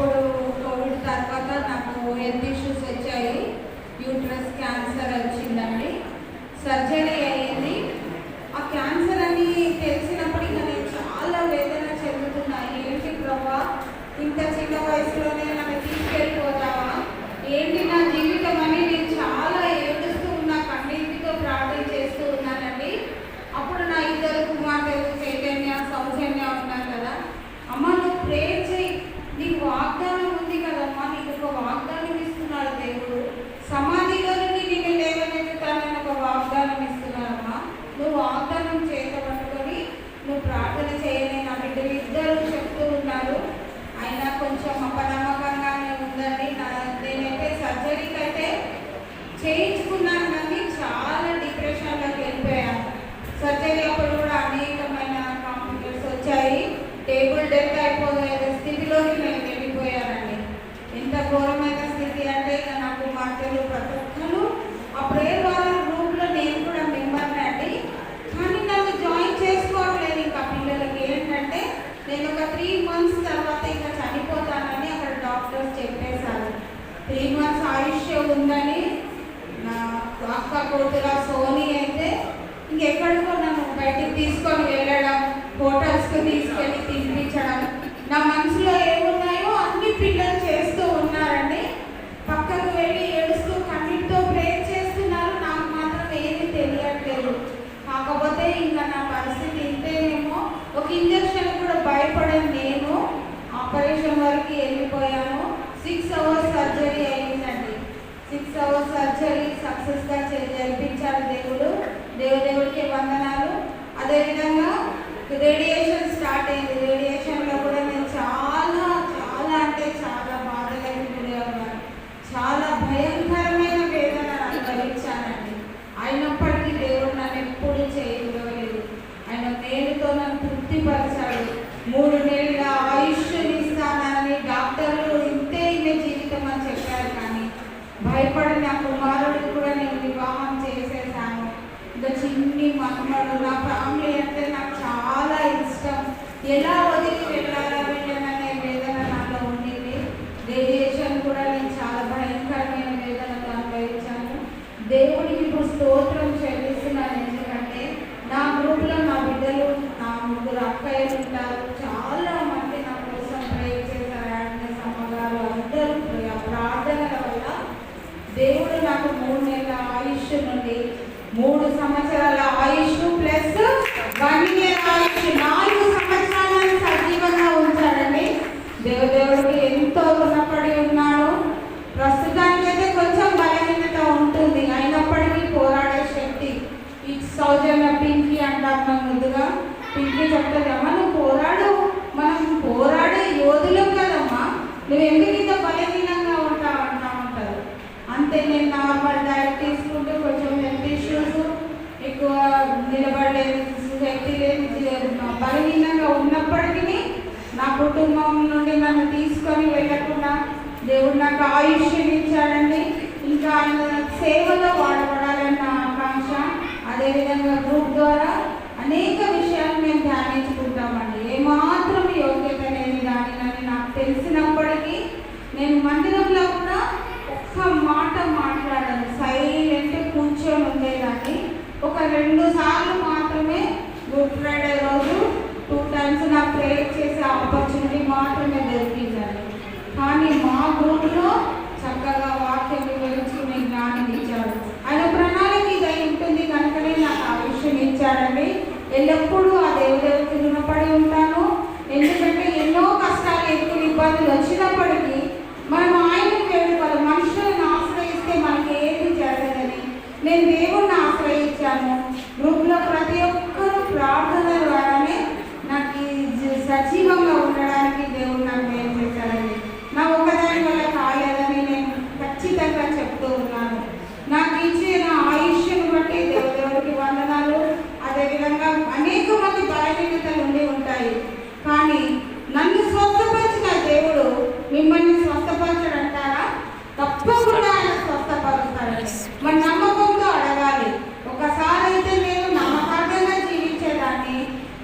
అప్పుడు కోవిడ్ తర్వాత నాకు హెల్త్ ఇష్యూస్ వచ్చాయి. యూట్రస్ క్యాన్సర్ వచ్చిందండి. సర్జరీ అయ్యింది. ఆ క్యాన్సర్ అని తెలిసినప్పుడు ఇంకా నేను చాలా వేదన చెందుతున్నా. ఏంటి ప్రభా? ఇంత చిన్న వయసులోనే నన్ను తీసుకెళ్ళిపోతావా? ఏంటి నా జీవితం అని నేను చాలా ఏడుస్తూ ఉన్నా కన్నీటితో ప్రార్థన చేస్తూ ఉన్నానండి అప్పుడు నా ఇద్దరు కుమార్తెలు చైతన్య సౌజన్య ఉన్నారు కదా అమ్మ నువ్వు ప్రే చేయి నీకు వాగ్దానం ఉంది కదమ్మా నీకు ఒక వాగ్దానం ఇస్తున్నాడు దేవుడు సమాధిలో నుండి నేను లేవనెత్తుతానని ఒక వాగ్దానం ఇస్తున్నానమ్మా నువ్వు వాగ్దానం చేత పట్టుకొని నువ్వు ప్రార్థన చేయని నా బిడ్డలు ఇద్దరు చెప్తూ ఉన్నారు అయినా కొంచెం అపనమ్మకంగానే ఉందండి నా నేనైతే సర్జరీకి అయితే చేయించుకున్నాను కానీ చాలా డిప్రెషన్లోకి వెళ్ళిపోయాను సర్జరీ అప్పుడు కూడా అనేకమైన కాంప్లికేషన్స్ వచ్చాయి టేబుల్ డెత్ అయిపోయే స్థితిలోకి నేను వెళ్ళిపోయానండి ఎంత ఘోరమైన స్థితి అంటే ఇక నాకు మార్కెలు ప్రతి ఒక్కరు ఆ ప్రేయర్ వాళ్ళ గ్రూప్లో నేను కూడా మెంబర్ని అండి కానీ నన్ను జాయిన్ చేసుకోవట్లేదు ఇంకా పిల్లలకి ఏంటంటే నేను ఒక త్రీ మంత్స్ తర్వాత ఇంకా చనిపోతానని అక్కడ డాక్టర్స్ చెప్పేశారు త్రీ మంత్స్ ఆయుష్ ఉందని నా అక్క కూతుర సోనీ అయితే ఇంకెక్కడికో నన్ను బయటికి తీసుకొని వెళ్ళడం హోటల్స్కి తీసుకెళ్ళి తినిపించడం. నా మనసులో ఏమున్నాయో అన్ని పిల్లలు చేస్తూ ఉన్నారండి. పక్కకు వెళ్ళి ఏడుస్తూ కన్నీటితో ప్రే చేస్తున్నారు. నాకు మాత్రం ఏది తెలియట్లేదు. కాకపోతే ఇంకా నా పరిస్థితి ఇంతేనేమో. ఒక ఇంజక్షన్ కూడా భయపడను నేను. ఆపరేషన్ వరకు వెళ్ళిపోయాను. సిక్స్ అవర్స్ సర్జరీ అయిందండి. సిక్స్ అవర్స్ సర్జరీ సక్సెస్గా జరిపించారు దేవుడు. దేవుడికి వందనాలు. అదేవిధంగా రేడియేషన్ స్టార్ట్ అయింది. రేడియేషన్లో కూడా నేను చాలా చాలా అంటే చాలా బాధలకు గురి ఉన్నాను చాలా భయంకరమైన వేదన అనుభవించానండి అయినప్పటికీ దేవుడు నన్ను ఎప్పుడు చేయలేదు ఆయన మేలుతో నన్ను తృప్తిపరచాడు. మూడు నెలల ఆయుష్ని ఇస్తానని డాక్టర్లు ఇంతే ఇదే జీవితం అని చెప్పారు కానీ భయపడి నా కుమారుడికి కూడా నేను వివాహం చేసేసాను ఇంకా చిన్ని మనమడు నా ఫ్యామిలీ అంటే నాకు చాలా ఇష్టం ఎలా వదిలి వెళ్ళాలా వెళ్ళాలనే వేదన నాలో ఉండింది. రేడియేషన్ కూడా నేను చాలా భయంకరమైన వేదనతో అనుభవించాను. దేవుడికి ఇప్పుడు స్తోత్రం చెల్లిస్తున్నాను. ఎందుకంటే నా గ్రూప్లో నా బిడ్డలు నా ముగ్గురు అక్కయ్యలు ఉంటారు. చాలా మంది నా కోసం ప్రే చేశారు. ఆగ్నేస్ అమ్మగారు అందరూ ప్రార్థనల వల్ల దేవుడు నాకు మూడు నెలల ఆయుష్ నుండి మూడు సంవత్సరాల ఆయుష్ ప్లస్ వన్ ఇయర్ ఆయుష్ నా సంవత్సరాలను సజీవంగా ఉంచాడండి దేవదేవుడికి ఎంతో రుణపడి ఉన్నాడు ప్రస్తుతానికైతే కొంచెం బలహీనత ఉంటుంది అయినప్పటికీ పోరాడే శక్తి ఈ సౌజన్య పింకీ అంటాం మనం ముందుగా పింకీ చెప్తుంది నువ్వు పోరాడు. మనం పోరాడే యోధులం కదమ్మా. నువ్వు ఎందుకు ఇంత బలహీనంగా ఉంటావు అంటా ఉంటారు అంతే నేను నార్మల్ డైట్ తీసుకుంటూ కొంచెం హెల్త్ ఇష్యూస్ ఎక్కువ నిలబడలేని శక్తి లేని బలహీనంగా ఉన్నప్పటికీ నా కుటుంబం నుండి నన్ను తీసుకొని వెళ్ళకుండా దేవుడు నాకు ఆయుష్యం ఇచ్చాడండి. ఇంకా ఆయన సేవలో వాడబడాలని నా ఆకాంక్ష. అదేవిధంగా గ్రూప్ ద్వారా గ్రూప్లో ప్రతి ఒక్కరూ ప్రార్థన ద్వారానే నాకు ఈ జ- సజీవంగా ఉండడానికి దేవుడు నాకు మేలు చేశాడండి. నా ఒకదాని వల్ల కాలేదని నేను ఖచ్చితంగా చెప్తూ ఉన్నాను. నాకు ఇచ్చిన ఆయుష్ను బట్టి దేవుడికి వందనాలు. అదేవిధంగా అనేక మంది బలహీనతలు ఉండి ఉంటాయి. కానీ నన్ను స్వత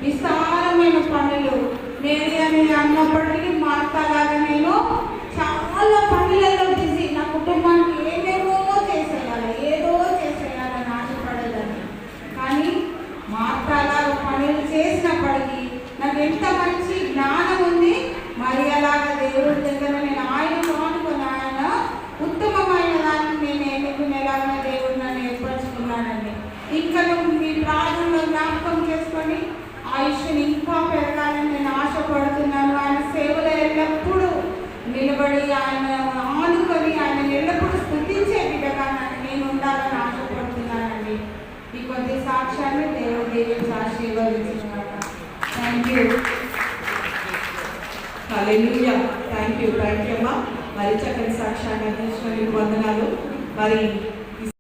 విస్తారమైన పనులు మేరీ అని అన్నప్పటికీ మార్తాలాగా నేను చాలా పనులలో బిజీ. నా కుటుంబానికి ఏమేమో చేసేయాలి ఏదో చేసేయాలని ఆశపడేదాన్ని. కానీ మార్తాలాగా పనులు చేసినప్పటికీ నాకు ఎంత మంచి జ్ఞానం ఉంది మరి అలాగా దేవుడి దగ్గర నేను ఆయన అనుకుని ఆయన ఉత్తమమైన దాన్ని నేను ఎన్నుకునేలాగా దేవుడు నన్ను ఏర్పరచుకున్నానండి ఇంకా నువ్వు మీ ప్రార్థనలో జ్ఞాపకం చేసుకొని ఆయుష్ని ఇంకా పెరగాలని నేను ఆశపడుతున్నాను ఆయన సేవలో ఎల్లప్పుడూ నిలబడి ఆయన ఆనుకొని ఆయన ఎల్లప్పుడూ స్థుతించే విధంగా నన్ను నేను ఉండాలని ఆశపడుతున్నానండి ఈ కొద్ది సాక్ష్యాన్ని దేవుడు దీవించి ఆశీర్వదించినాక thank you hallelujah thank you thank you అమ్మా మరి చక్కని సాక్ష్యాన్ని అందించిన వందనాలు. మరి